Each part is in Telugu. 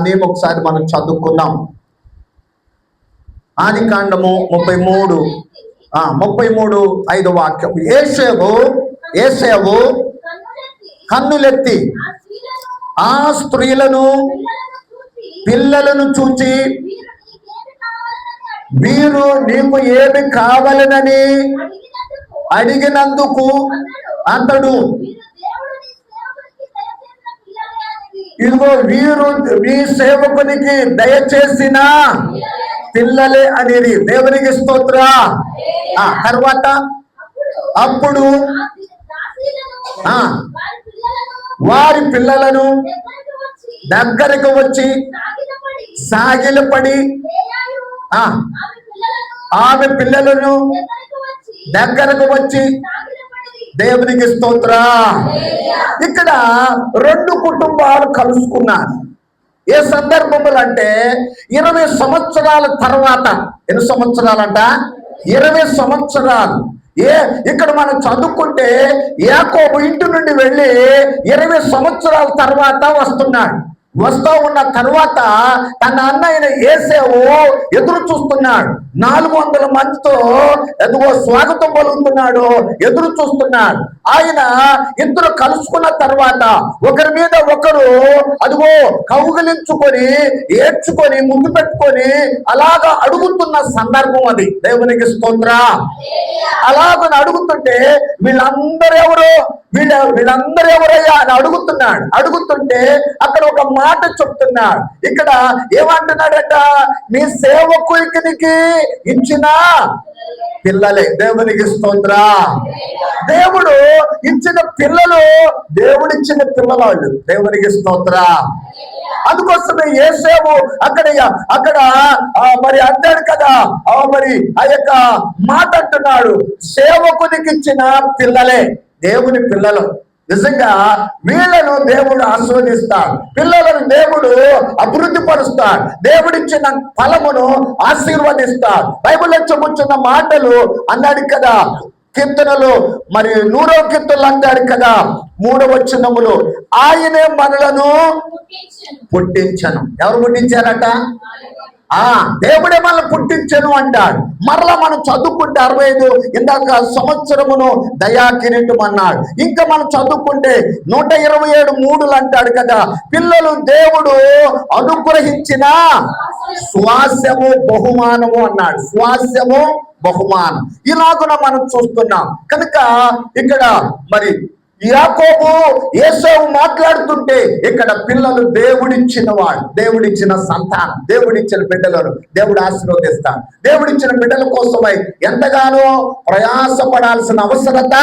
మేము ఒకసారి మనం చదువుకుందాం. ఆది కాండము ముప్పై మూడు ఆ, ముప్పై మూడు ఐదు వాక్యం. ఏసేవు ఏసేవు కన్నులెత్తి. ఆ స్త్రీలను పిల్లలను చూచి మీరు వీరు నీకు ఏమి కావాలనని అడిగినందుకు అడిగినందుకు అతడు ఇదిగో వీరు మీ సేవకునికి దయచేసిన పిల్లలే అనేది దేవునికి స్తోత్ర. ఆ తర్వాత అప్పుడు ఆ వారి పిల్లలను దగ్గరకు వచ్చి దగ్గరకు వచ్చి సాగిలపడి ఆమె పిల్లలను దగ్గరకు వచ్చి దేవునికి స్తోత్ర. ఇక్కడ రెండు కుటుంబాలు కలుసుకున్నారు. ఏ సందర్భములు అంటే ఇరవై సంవత్సరాల తర్వాత ఎన్ని సంవత్సరాలంట? ఇరవై సంవత్సరాలు. ఏ ఇక్కడ మనం చదువుకుంటే యాకోబు ఇంటి నుండి వెళ్ళి ఇరవై సంవత్సరాల తర్వాత వస్తున్నాడు. వస్తూ ఉన్న తర్వాత తన అన్నయ్యన ఏసేవు ఎదురు చూస్తున్నాడు. నాలుగు వందల మందితో ఎదుగో స్వాగతం పలుకుతున్నాడు ఎదురు చూస్తున్నాడు. ఆయన ఇద్దరు కలుసుకున్న తర్వాత ఒకరి మీద ఒకరు అదిగో కౌగిలించుకొని ఏడ్చుకొని ముందు పెట్టుకొని అలాగ అడుగుతున్న సందర్భం అది. దేవునికి స్తోత్ర. అలాగని అడుగుతుంటే వీళ్ళందరూ ఎవరు? వీళ్ళ వీళ్ళందరూ ఎవరయ్యా అని అడుగుతున్నాడు. అడుగుతుంటే అక్కడ ఒక మాట చెప్తున్నాడు. ఇక్కడ ఏమంటున్నాడట? మీ సేవకునికి ఇచ్చిన పిల్లలే. దేవునికి ఇస్తోందిరా దేవుడు ఇచ్చిన పిల్లలు దేవుడిచ్చిన పిల్లవాళ్ళు. దేవునికి స్తోత్ర. అందుకోసమే ఏసేవు అక్కడ అక్కడ ఆ, మరి అంటాడు కదా ఆ, మరి ఆ యొక్క మాట అంటున్నాడు. సేవకునికి ఇచ్చిన పిల్లలే. దేవుని పిల్లలు. నిజంగా వీళ్ళను దేవుడు ఆస్వాదిస్తాడు. పిల్లలను దేవుడు అభివృద్ధి పరుస్తాడు. దేవుడిచ్చిన ఫలమును ఆశీర్వదిస్తాడు. బైబిల్ చెబుతున్న మాటలు అన్నాడు కదా. కీర్తనలు మరి నూరో కీర్తనలు అంటాడు కదా. మూడవ చిన్నములు ఆయనే మనలను పుట్టించను. ఎవరు పుట్టించారట? ఆ దేవుడే మనల్ని పుట్టించను అంటాడు. మరలా మనం చదువుకుంటే అరవై ఐదు ఇందాక సంవత్సరమును దయా కిరీటం అన్నాడు ఇంకా మనం చదువుకుంటే నూట ఇరవై ఏడు మూడులు అంటాడు కదా. పిల్లలు దేవుడు అనుగ్రహించిన స్వాస్యము బహుమానము అన్నాడు. స్వాస్యము బహుమానం. ఇలాగున మనం చూస్తున్నాం. కనుక ఇక్కడ మరి యాకోబు ఏసవు మాట్లాడుతుంటే ఇక్కడ పిల్లలు దేవుడిచ్చిన వాడు దేవుడిచ్చిన సంతానం దేవుడిచ్చిన బిడ్డలను దేవుడు ఆశీర్వదిస్తాడు. దేవుడిచ్చిన బిడ్డల కోసమై ఎంతగానో ప్రయాసపడాల్సిన అవసరత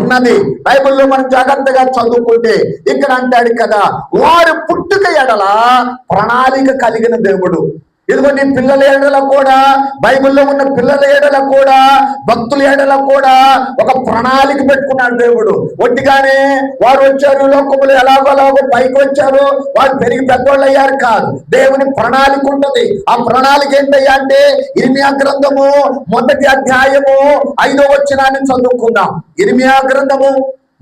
ఉన్నది. బైబిల్లో మనం జాగ్రత్తగా చదువుకుంటే ఇక్కడ అంటాడు కదా వారు పుట్టుక ఎడల ప్రణాళిక కలిగిన దేవుడు. ఇదిగో నీ పిల్లల ఏడల కూడా బైబిల్లో ఉన్న పిల్లల ఏడల కూడా భక్తుల ఏడల కూడా ఒక ప్రణాళిక పెట్టుకున్నాడు దేవుడు. ఒట్టిగానే వారు వచ్చారు లోకములు ఎలాగో ఎలాగో పైకి వచ్చారు వారు పెరిగి పెద్దోళ్ళు అయ్యారు కాదు. దేవుని ప్రణాళిక ఉంటుంది. ఆ ప్రణాళిక ఏంటయ్యా అంటే ఇర్మియా గ్రంథము మొదటి అధ్యాయము ఐదో వచ్చినాన్ని చదువుకుందాం. ఇర్మియా గ్రంథము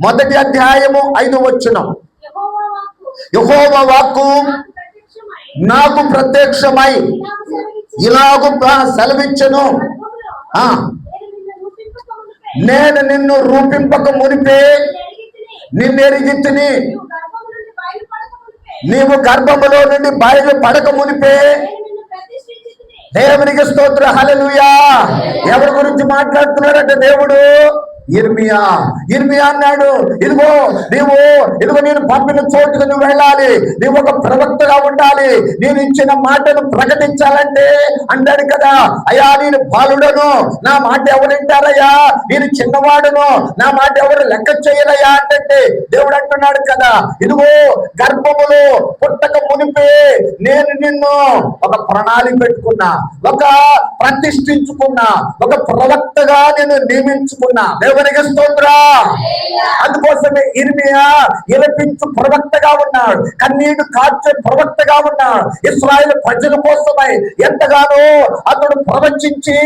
మొదటి అధ్యాయము ఐదో వచ్చినం యహోవ వాక్కు. నాకు ప్రత్యక్షమై నాకు ప్రత్యక్షమై ఇలాగు ఆ. నేను నిన్ను రూపింపక మునిపే. నిన్ను ఎరిగి తిని. నీవు నుండి గర్భములో నుండి బయలు పడక మునిపే. దేవునికి స్తోత్ర. హలలుయా ఎవరి గురించి మాట్లాడుతున్నాడంటే దేవుడు? ఇర్మియా ఇర్మియా అన్నాడు ఇదిగో నీవు ఇదిగో నేను పంపిన చోటుకు నువ్వు వెళ్ళాలి. నీవు ఒక ప్రవక్తగా ఉండాలి. నేను ఇచ్చిన మాటను ప్రకటించాలంటే అంటాడు కదా. అయ్యా నేను బాలుడను. నా మాట ఎవరు వింటారయ్యా? నేను చిన్నవాడును. నా మాట ఎవరు లెక్క చేయరయ్యా అంటే దేవుడు అంటున్నాడు కదా. ఇదిగో గర్భములు పుట్టక మునిపే నేను నిన్ను ఒక ప్రణాళిక పెట్టుకున్నా ఒక ప్రతిష్ఠించుకున్నా ఒక ప్రవక్తగా నేను నియమించుకున్నా. దేవుడు దేవునికి స్తోత్ర. అందుకోసమే ఇర్మియా ఇలపించు ప్రవక్తగా ఉన్నాడు. కన్నీడు కాచే ప్రవక్తగా ఉన్నాడు. ఇస్రాయల్ ప్రజల కోసమై ఎంతగానో అతడు ప్రవచించి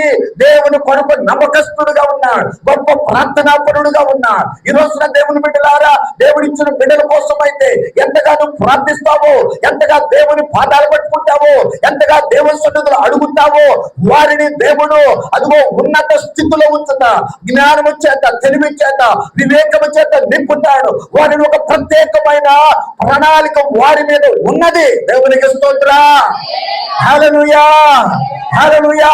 దేవుని కొరకు నమ్మకస్తుడుగా ఉన్నాడు. గొప్ప ప్రార్థనాపరుడుగా ఉన్నాడు. ఈ రోజున దేవుని బిడ్డలారా దేవుడిచ్చిన బిడ్డల కోసం అయితే ఎంతగానో ప్రార్థిస్తావో ఎంతగా దేవుని పాదాలు పట్టుకుంటావో ఎంతగా దేవుని సన్నిధులు అడుగుతావో వారిని దేవుడు అదిగో ఉన్నత స్థితిలో ఉంచుతా జ్ఞానము చేత తెలివి చేత వివేకము చేత నింపుతాడు. వారిని ఒక ప్రత్యేకమైన ప్రణాళిక వారి మీద ఉన్నది. దేవునికి స్తోత్ర. హల్లెలూయా! హల్లెలూయా!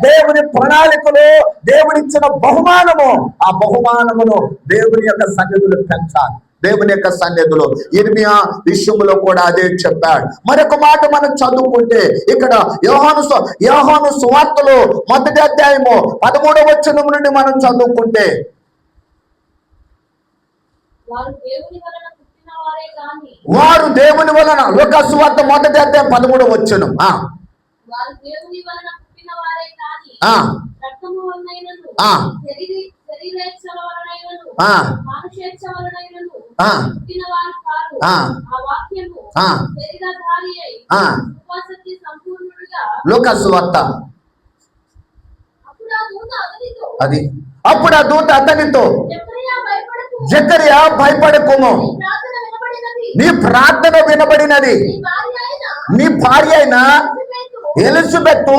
దేవుని ప్రణాళికలో దేవుడిచ్చిన బహుమానము. ఆ బహుమానమును దేవుని యొక్క సన్నిధులు పెంచాలి. దేవుని యొక్క సన్నిధిలో ఇర్మియా విషయంలో కూడా అదే చెప్పాడు. మరొక మాట మనం చదువుకుంటే ఇక్కడ యోహాను యోహాను సువార్తలో మొదటి అధ్యాయము పదమూడవ వచనం నుండి మనం చదువుకుంటే వారు దేవుని వలన లోక సువార్త మొదటి అధ్యాయం పదమూడవ వచనం. ఆ. అది. అప్పుడు ఆ దూత అతనితో జకరియా భయపడకు. జకరియా భయపడకుము. నీ ప్రార్థన వినబడినది. నీ భార్య అయిన ఎలిజబెతు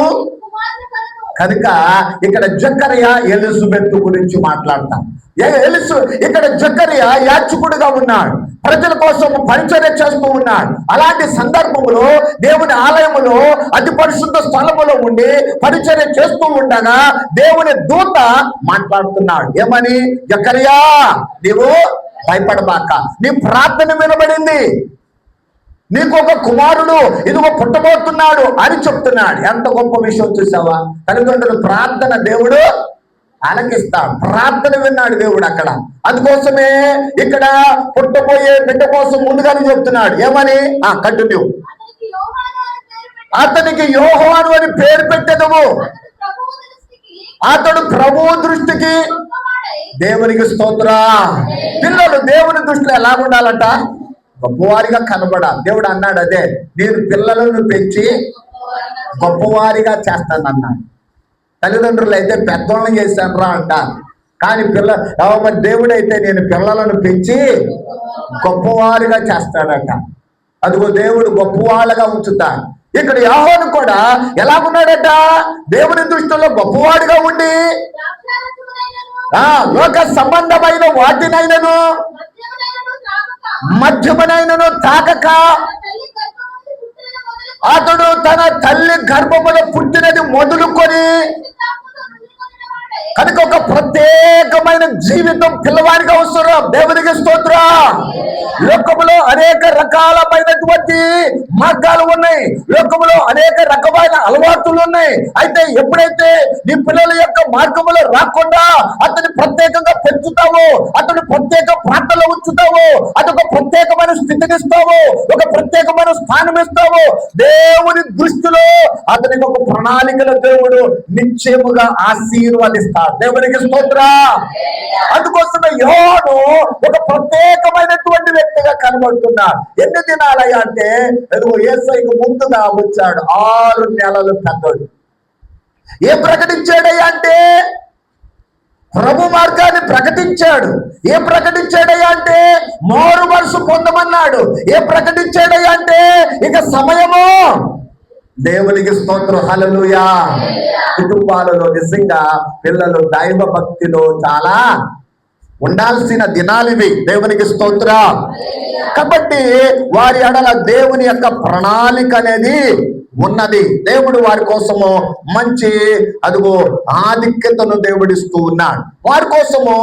కనుక ఇక్కడ జక్కరయ ఎలిజబెత్ గురించి మాట్లాడతాం. ఏ- ఎలిసు? ఇక్కడ జక్కరియ యాచకుడుగా ఉన్నాడు. ప్రజల కోసం పరిచర్య చేస్తూ ఉన్నాడు. అలాంటి సందర్భంలో దేవుని ఆలయములో అతి పరిశుద్ధ స్థలములో ఉండి పరిచర్య చేస్తూ ఉండగా దేవుని దూత మాట్లాడుతున్నాడు. ఏమని? జక్కరియా నీవు భయపడబాక. నీ ప్రార్థన వినబడింది. నీకు ఒక కుమారుడు ఇదిగో పుట్టబోతున్నాడు అని చెప్తున్నాడు. ఎంత గొప్ప విషయం చూసావా? తల్లిదండ్రులు ప్రార్థన దేవుడు ఆలకిస్తాడు. ప్రార్థన విన్నాడు దేవుడు అక్కడ. అందుకోసమే ఇక్కడ పుట్టబోయే బిడ్డ కోసం ముందుగానే చెప్తున్నాడు. ఏమని? ఆ కంటిన్యూ అతనికి యోహాను అని పేరు పెట్టెదము అతడు ప్రభువు దృష్టికి దేవునికి స్తోత్ర. పిల్లలు దేవుని దృష్టిలో ఎలా ఉండాలట గొప్పవారిగా కనబడాలి దేవుడు అన్నాడు అదే నేను పిల్లలను పెంచి గొప్పవారిగా చేస్తానన్నాడు. తల్లిదండ్రులు అయితే పెద్దోళ్ళని చేశాను రా అంటారు. కానీ పిల్ల మరి దేవుడు అయితే నేను పిల్లలను పెంచి గొప్పవారిగా చేస్తాడట. అదిగో దేవుడు గొప్పవాళ్ళగా ఉంచుతాడు ఇక్కడ యాహోను కూడా ఎలా ఉన్నాడట? దేవుని దృష్టిలో గొప్పవాడిగా ఉండి ఆ లోక సంబంధమైన వాటినైనను త్రాగక మధ్యమనైనను తాకక అతడు తన తల్లి గర్భములో పుట్టినది మొదలుకొని కనుక ఒక ప్రత్యేకమైన జీవితం పిల్లవాడికి అవసరం దేవునికి స్తోత్ర. లోకములో అనేక రకాలమైనటువంటి మార్గాలు ఉన్నాయి. లోకములో అనేక రకమైన అలవాట్లు ఉన్నాయి. అయితే ఎప్పుడైతే నీ పిల్లల యొక్క మార్గములో రాకుండా అతని ప్రత్యేకంగా పెంచుతావో అతని ప్రత్యేక ప్రాంతంలో ఉంచుతావో అదొక ప్రత్యేకమైన స్థితిని ఇస్తావు ఒక ప్రత్యేకమైన స్థానం ఇస్తావు దేవుని దృష్టిలో అతనికి ఒక ప్రణాళికల దేవుడు నిశ్చయముగా ఆశీర్వదిస్తాడు. దేవునికి స్తోత్ర. అందుకోసమే యోను ఒక ప్రత్యేకమైనటువంటి వ్యక్తిగా కనబడుతున్నాడు. ఎన్ని దినాలయ్యా అంటే ఎదుగు ముందుగా వచ్చాడు. ఆరు నెలలు పెద్దోడు ఏం ప్రకటించాడయ్యా అంటే ప్రభు మార్గాన్ని ప్రకటించాడు. ఏ ప్రకటించాడయ్యా అంటే మారు మనసు పొందమన్నాడు. ఏ ప్రకటించాడయ్యా అంటే ఇక సమయము దేవునికి స్తోత్రం. హలలుయా కుటుంబాలలో నిజంగా పిల్లలు దైవ భక్తిలో చాలా ఉండాల్సిన దినాలివి దేవునికి స్తోత్ర కాబట్టి వారి అడల దేవుని యొక్క ప్రణాళిక అనేది ఉన్నది. దేవుడు వారి కోసము మంచి అదిగో ఆధిక్యతను దేవుడిస్తూ ఉన్నాడు. వారి కోసము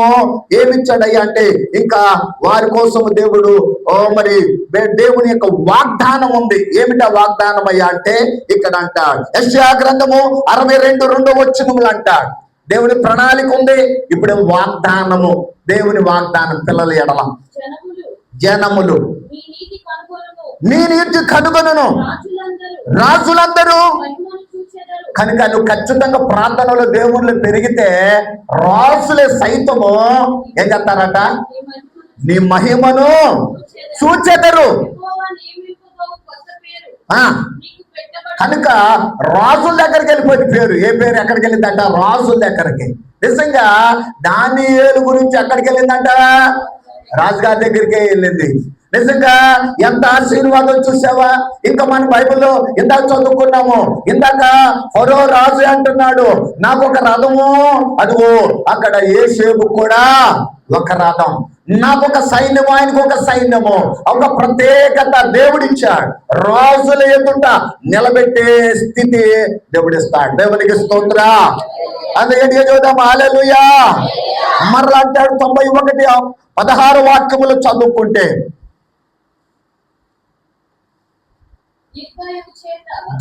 ఏమిచ్చాడయ్యా అంటే ఇంకా వారి కోసము దేవుడు ఓ మరి దే- దేవుని యొక్క వాగ్దానం ఉంది. ఏమిటా వాగ్దానం అయ్యా అంటే ఇక్కడ అంటాడు. యశ్యా గ్రంథము అరవై రెండు రెండో వచ్చినములు అంటాడు. దేవుని ప్రణాళిక ఉంది. ఇప్పుడు వాగ్దానము? దేవుని వాగ్దానం పిల్లల ఎడల. జనములు. నీ నీతి కనుగొనును. రాజులందరూ. కనుక నువ్వు ఖచ్చితంగా ప్రార్థనలో దేవుళ్ళు పెరిగితే రాసులే సైతము ఏం చేస్తారట? మహిమను నీ మహిమను చూచెదరు. కనుక రాజుల దగ్గరికి వెళ్ళిపోయింది పేరు. ఏ పేరు ఎక్కడికి వెళ్ళిందంట? రాజుల దగ్గరికి. నిజంగా దానియేలు గురించి ఎక్కడికి వెళ్ళిందంట? రాజుగారి దగ్గరికే వెళ్ళింది. నిజంగా ఎంత ఆశీర్వాదం చూసావా? ఇంకా మన బైబిల్లో ఇందాక చదువుకున్నాము. ఇందాక ఫరో రాజు అంటున్నాడు నాకు ఒక రథము అదిగో అక్కడ ఏ షేపు కూడా ఒక రథం. నాకు ఒక సైన్యము? ఆయనకు ఒక సైన్యము? ఒక ప్రత్యేకత దేవుడిచ్చాడు. రాజుల ఎదుట నిలబెట్టే స్థితి దేవుడిస్తాడు. దేవునికి స్తోత్ర. అందుకే చూద్దాం? ఆలలుయా మరలా అంటాడు తొంభై ఒకటి పదహారు వాక్యములు చదువుకుంటే.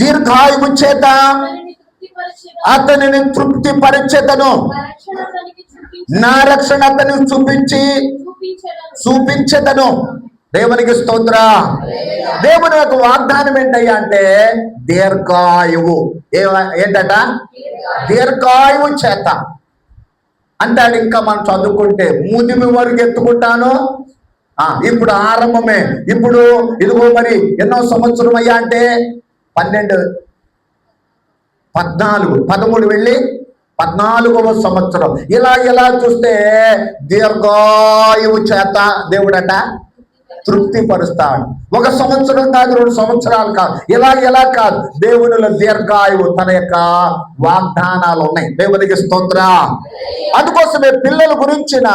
దీర్ఘాయువు చేత అతనిని తృప్తి పరిచేతను నా రక్షణ అతని చూపించి చూపించదను. దేవునికి స్తోత్ర. దేవుని యొక్క వాగ్దానం ఏంటయ్యా అంటే దీర్ఘాయువు. ఏంటట? దీర్ఘాయువు చేత. అంటాడు ఇంకా మనం చదువుకుంటే ముదిమి వరకు ఎత్తుకుంటాను. ఆ ఇప్పుడు ఆరంభమే. ఇప్పుడు ఇదిగో మరి ఎన్నో సంవత్సరం అయ్యా అంటే పన్నెండు పద్నాలుగు పదమూడు వెళ్ళి పద్నాలుగవ సంవత్సరం. ఇలా ఇలా చూస్తే దీర్ఘాయువు చేత దేవుడట తృప్తి పరుస్తాడు ఒక సంవత్సరం కాదు రెండు సంవత్సరాలు కాదు. ఇలా ఎలా కాదు. దేవునిలో దీర్ఘాయువు తన యొక్క వాగ్దానాలు ఉన్నాయి. దేవునికి స్తోత్ర. అందుకోసమే పిల్లల గురించిన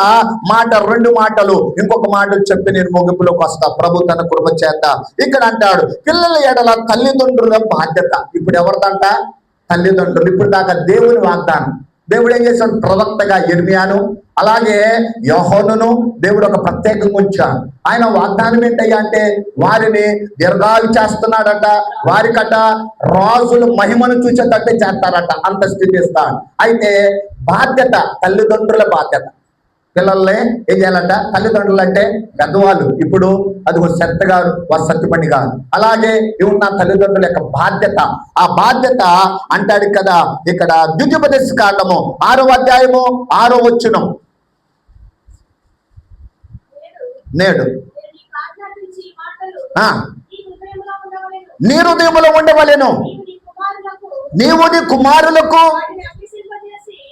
మాట రెండు మాటలు ఇంకొక మాట చెప్పి నేను ముగింపులోకి వస్తా. ప్రభు తన కృప చేత. ఇక్కడ అంటాడు పిల్లల ఎడల తల్లిదండ్రుల బాధ్యత. ఇప్పుడు ఎవరిదంట? తల్లిదండ్రులు. ఇప్పుడు దాకా దేవుని వాగ్దానం. దేవుడు ఏం చేశాడు? ప్రవక్తగా ఎర్మియాను అలాగే యోహోనును దేవుడు ఒక ప్రత్యేకంగా ఉంచాడు. ఆయన వాగ్దానం ఏంటయ్యా అంటే వారిని దీర్ఘాలు చేస్తున్నాడట వారికట రాజులు మహిమను చూసేటట్టే చేస్తారట అంత స్థితిస్తాడు అయితే బాధ్యత తల్లిదండ్రుల బాధ్యత. పిల్లల్ని ఏం చేయాలంట తల్లిదండ్రులు అంటే పెద్దవాళ్ళు. ఇప్పుడు అదిగో శ్రద్ధ గారు వారు సత్యపండి గారు. అలాగే ఇవి నా తల్లిదండ్రుల యొక్క బాధ్యత. ఆ బాధ్యత అంటాడు కదా ఇక్కడ ద్వితీయోపదేశ కాండము ఆరో అధ్యాయము ఆరో వచ్చును నేడు. ఆ. నీ హృదయంలో ఉండవలేను. నీ నీవు నీ కుమారులకు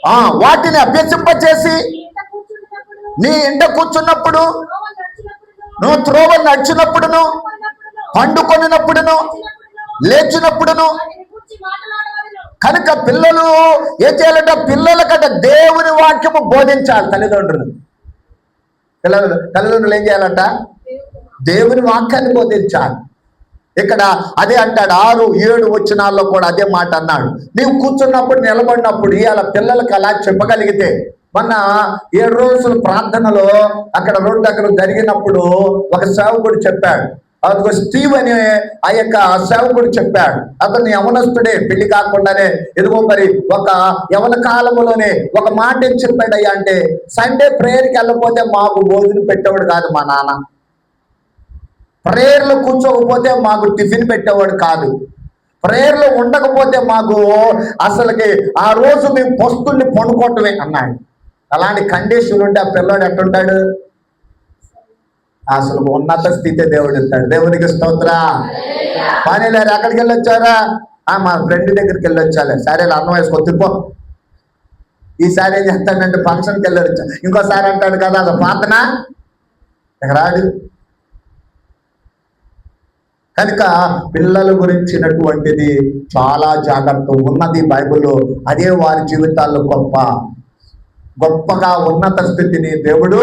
ఆ వాటిని అభ్యసింపచేసి నీ ఇంట కూర్చున్నప్పుడు నువ్వు త్రోవ నడిచినప్పుడును పండుకొనినప్పుడును లేచినప్పుడును, కనుక పిల్లలు ఏం చేయాలంటే పిల్లలకంటే దేవుని వాక్యము బోధించాలి తల్లిదండ్రులు. పిల్లలు తల్లిదండ్రులు ఏం చేయాలంట? దేవుని వాక్యాన్ని బోధించాలి. ఇక్కడ అదే అంటాడు ఆరు ఏడు వచ్చినాల్లో కూడా అదే మాట అన్నాడు. నీవు కూర్చున్నప్పుడు నిలబడినప్పుడు ఇవాళ పిల్లలకి అలా చెప్పగలిగితే మొన్న ఏడు రోజుల ప్రార్థనలో అక్కడ రోడ్డు అక్కడ జరిగినప్పుడు ఒక సేవకుడు చెప్పాడు. అదిగో స్టీవ్ అనే ఆ యొక్క సేవకుడు చెప్పాడు. అతను యవనస్తుడే పెళ్ళి కాకుండానే. ఎదుగో మరి ఒక యవన కాలంలోనే ఒక మాట ఏం చెప్పాడయ్యా అంటే సండే ప్రేయర్కి వెళ్ళకపోతే మాకు భోజనం పెట్టేవాడు కాదు మా నాన్న. ప్రేయర్లో కూర్చోకపోతే మాకు టిఫిన్ పెట్టేవాడు కాదు. ప్రేయర్లో ఉండకపోతే మాకు అసలుకి ఆ రోజు మేము పొస్తుల్ని పండుకోవటమే అన్నాడు. అలాంటి కండిషన్ ఉంటే ఆ పిల్లోడు ఎట్టుంటాడు? అసలు ఉన్నత స్థితి దేవుడు ఇస్తాడు దేవునికి స్తోత్ర. పని లేరు ఎక్కడికి వెళ్ళొచ్చారా ఆ, మా ఫ్రెండ్ దగ్గరికి వెళ్ళొచ్చాలి. సరే అన్నం వేసుకో తిప్పో. ఈసారి ఏం చేస్తాడంటే ఫంక్షన్కి వెళ్ళొచ్చా. ఇంకోసారి అంటాడు కదా అది పాతన ఇక రాడు. కనుక పిల్లల గురించినటువంటిది చాలా జాగ్రత్త. ఉన్నది బైబిల్లో అదే వారి జీవితాల్లో గొప్ప గొప్పగా ఉన్నత స్థితిని దేవుడు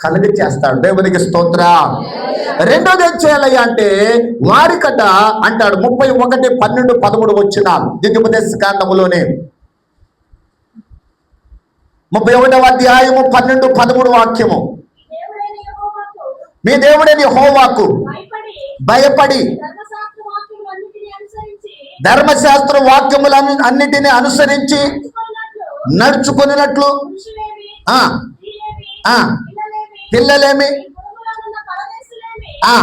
కలిగి చేస్తాడు దేవునికి స్తోత్ర. రెండోది ఏం చేయాలయ్యా అంటే వారికట అంటాడు ముప్పై ఒకటి పన్నెండు పదమూడు వచ్చిన దిగుపదేశ కాండములోనే ముప్పై ఒకటవ అధ్యాయము పన్నెండు పదమూడు వాక్యము. మీ దేవుడని హోవాకు భయపడి ధర్మశాస్త్ర వాక్యములన్నిటినీ ధర్మశాస్త్ర వాక్యములను అన్నిటిని అనుసరించి నడుచుకున్నట్లు ఆ, ఆ, పిల్లలేమి, ఆ.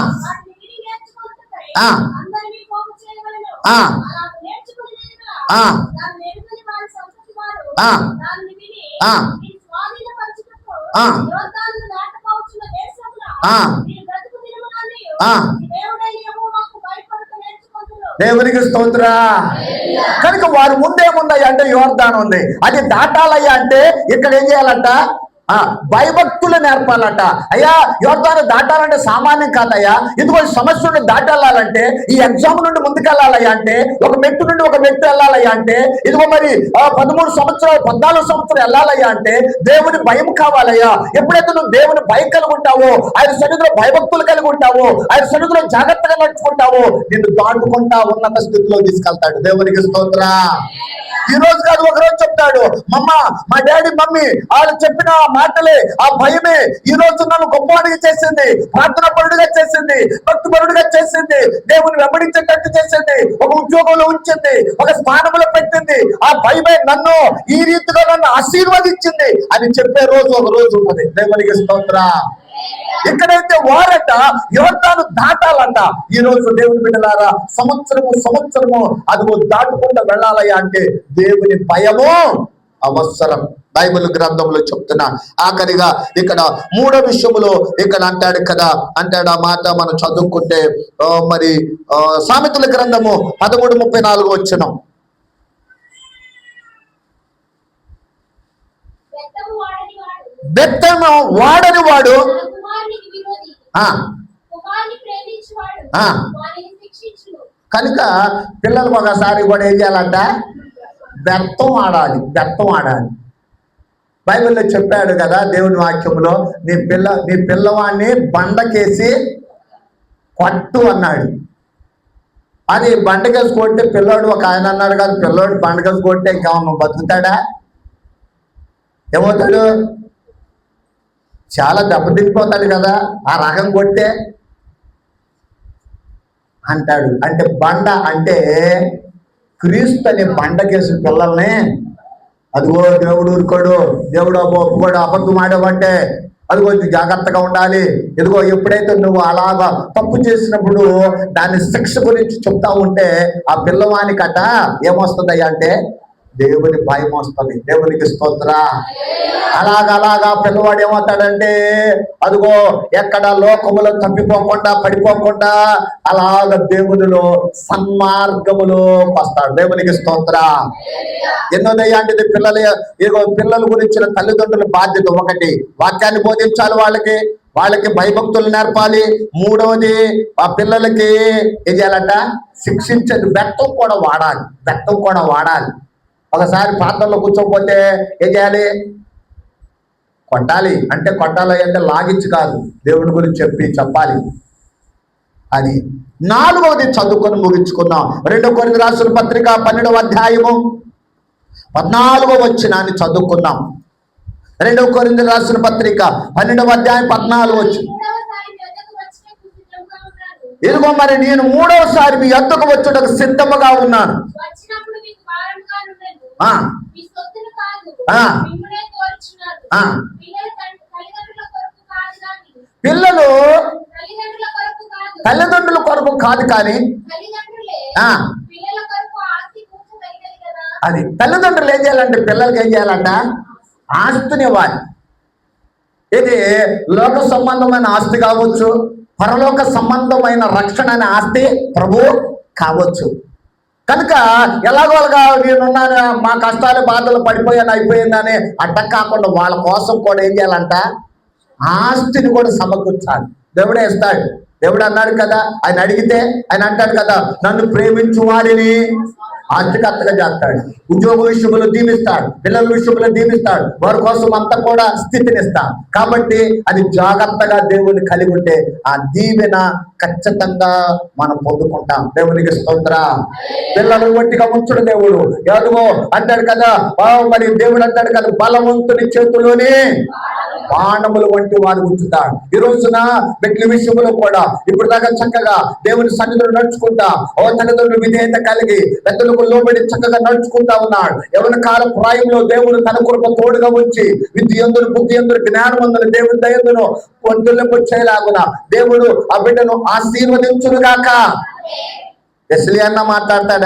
దేవునికి స్తోత్ర. కనుక వారి ముందేముందయ్యా అంటే యోర్దాన్ ఉంది అది దాటాలయ్యా అంటే ఇక్కడ ఏం చేయాలంట? భయభక్తులు నేర్పాలంట. అయ్యా యోర్దాను దాటాలంటే సామాన్యం కాదయ్యా. ఇదిగో ఈ సమస్య నుండి దాటెళ్ళాలంటే ఈ ఎగ్జామ్ నుండి ముందుకెళ్ళాలయ్యా అంటే ఒక మెట్టు నుండి ఒక మెట్టు వెళ్ళాలయ్యా అంటే ఇదిగో మరి పదమూడు సంవత్సరాలు పద్నాలుగు సంవత్సరాలు వెళ్ళాలయ్యా అంటే దేవుని భయం కావాలయ్యా. ఎప్పుడైతే నువ్వు దేవుని భయం కలిగి ఉంటావో ఆయన సన్నిధిలో భయభక్తులు కలిగి ఉంటావో ఆయన సన్నిధిలో జాగ్రత్తగా నడుచుకుంటావో నిన్ను దాటుకుంటా ఉన్నత స్థితిలో తీసుకెళ్తాడు. దేవునికి స్తోత్ర. ఈ రోజు కాదు ఒక రోజు చెప్తాడు. మమ్మ మా డాడీ మమ్మీ వాళ్ళు చెప్పిన మాటలే ఆ భయమే ఈ రోజు నన్ను గొప్పవాడిగా చేసింది. ప్రార్థన పరుడుగా చేసింది భక్తి పరుడుగా చేసింది. దేవుని వెంబడించేటట్టు చేసింది. ఒక ఉద్యోగంలో ఉంచింది ఒక స్థానంలో పెట్టింది. ఆ భయమే నన్ను ఈ రీతిగా నన్ను ఆశీర్వదించింది అని చెప్పే రోజు ఒక రోజు ఉన్నది. దేవునికి స్తోత్ర. ఇక్కడైతే వారట యువతాను దాటాలంట ఈ రోజు దేవుని బిడ్డలారా సంవత్సరము సంవత్సరము అదిగో దాటుకుంటూ వెళ్ళాలయ్యా అంటే దేవుని భయము అవసరం. బైబిల్ గ్రంథంలో చెప్తున్నా ఆఖరిగా ఇక్కడ మూడో విషయములో ఇక్కడ అంటాడు కదా అంటాడు ఆ మాట మనం చదువుకుంటే మరి ఆ, సామెతల గ్రంథము పదమూడు ముప్పై నాలుగు వచ్చిన. బెత్తము వాడని వాడు కనుక పిల్లలు ఒకసారి కూడా ఏం చేయాలంట? బెత్తం ఆడాలి బెత్తం ఆడాలి. బైబిల్లో చెప్పాడు కదా దేవుని వాక్యంలో నీ పిల్ల నీ పిల్లవాడిని బండకేసి కొట్టు అన్నాడు. అది బండకేసి కొట్టే పిల్లోడు ఒక ఆయన అన్నాడు కదా పిల్లోడు బండకేసి కొట్టే ఇంకేమన్నా బతుకుతాడా? ఏమవుతాడు? చాలా దెబ్బతిరిపోతాడు కదా ఆ రకం కొట్టే అంటాడు. అంటే బండ అంటే క్రీస్తు అనే బండకేసి పిల్లల్ని అదిగో దేవుడు ఊరుకోడు దేవుడు ఒప్పుకోడు అబద్ధం ఆడవంటే అదిగో ఇది జాగ్రత్తగా ఉండాలి ఇదిగో ఎప్పుడైతే నువ్వు అలాగా తప్పు చేసినప్పుడు దాని శిక్ష గురించి చెప్తా ఉంటే ఆ పిల్లవానికట ఏమొస్తుందయ్యా అంటే దేవుని భయం వస్తుంది దేవునికి స్తోత్ర. అలాగలాగా పిల్లవాడు ఏమవుతాడంటే అదిగో ఎక్కడ లోకములో తప్పిపోకుండా పడిపోకుండా అలాగ దేవునిలో సన్మార్గములో వస్తాడు. దేవునికి స్తోత్ర. ఎన్నోదయ్యాంటిది ఇది పిల్లల ఇదిగో పిల్లల గురించిన తల్లిదండ్రుల బాధ్యత ఒకటి. వాక్యాన్ని బోధించాలి వాళ్ళకి వాళ్ళకి భయభక్తులు నేర్పాలి. మూడవది ఆ పిల్లలకి ఏం చేయాలంట? శిక్షించదు బెత్తం కూడా వాడాలి. బెత్తం కూడా వాడాలి. ఒకసారి పాత్రలో కూర్చోకపోతే ఏం చేయాలి? కొట్టాలి. అంటే కొట్టాలి అంటే లాగించి కాదు. దేవుడి గురించి చెప్పి చెప్పాలి. అది నాలుగవది చదువుకొని ముగించుకుందాం. రెండో కొన్ని రాసిన పత్రిక పన్నెండవ అధ్యాయము పద్నాలుగో వచ్చినాన్ని చదువుకున్నాం రెండవ కొరింది రాసిన పత్రిక పన్నెండవ అధ్యాయం పద్నాలుగు వచ్చి ఇదిగో మరి నేను మూడవసారి మీ ఎద్దుకు వచ్చుటకు సిద్ధముగా ఉన్నాను. పిల్లల తల్లిదండ్రుల కొరకు కాదు. కానీ. అది తల్లిదండ్రులు ఏం చేయాలంటే పిల్లలకి ఏం చేయాలంట? ఆస్తిని ఇవ్వాలి. ఇది లోక సంబంధమైన ఆస్తి కావచ్చు పరలోక సంబంధమైన రక్షణ అనే ఆస్తి ప్రభు కావచ్చు. కనుక ఎలాగోలుగా నేనున్నాను మా కష్టాలు బాధలు పడిపోయాను అయిపోయిందని అడ్డం కాకుండా వాళ్ళ కోసం కూడా ఏం చేయాలంట? ఆస్తిని కూడా సమకూర్చాలి. దేవుడే ఇస్తాడు. దేవుడు అన్నాడు కదా ఆయన అడిగితే ఆయన అంటాడు కదా నన్ను ప్రేమించు వారిని. ఆస్తికర్తగా చేస్తాడు ఉద్యోగ విషయంలో దీవిస్తాడు. పిల్లల విషయంలో దీవిస్తాడు. వారి కోసం అంతా కూడా స్థితినిస్తాడు కాబట్టి అది జాగ్రత్తగా దేవుని కలిగి ఉంటే ఆ దీవెన ఖచ్చితంగా మనం పొందుకుంటాం. దేవునికి స్తోత్ర. పిల్లలు ఒట్టిగా ఉంచుడు దేవుడు. ఎదుగో అంటాడు కదా మరి దేవుడు అంటాడు కదా బలవంతుని చేతిలోనే బాణములు వంటి వారు ఉంచుతాడు ఈ రోజున మెట్ల విషయంలో కూడా ఇప్పుడు దాకా చక్కగా దేవుని సన్నిధులు నడుచుకుంటా. ఓ తల్లిదండ్రులు విధేయత కలిగి పెద్దలకు లోబడి చక్కగా నడుచుకుంటా ఉన్నాడు. ఎవరి కాల ప్రాయంలో దేవుడు తన కొరకు తోడుగా ఉంచి విద్య ఎందుకు బుద్ధి ఎందుకు జ్ఞానం అందును దేవుని దయందును పొంతులకు వచ్చేలాగున దేవుడు ఆ బిడ్డను ఆశీర్వదించునుగాక. ఎస్లీ అన్న మాట్లాడతాడు?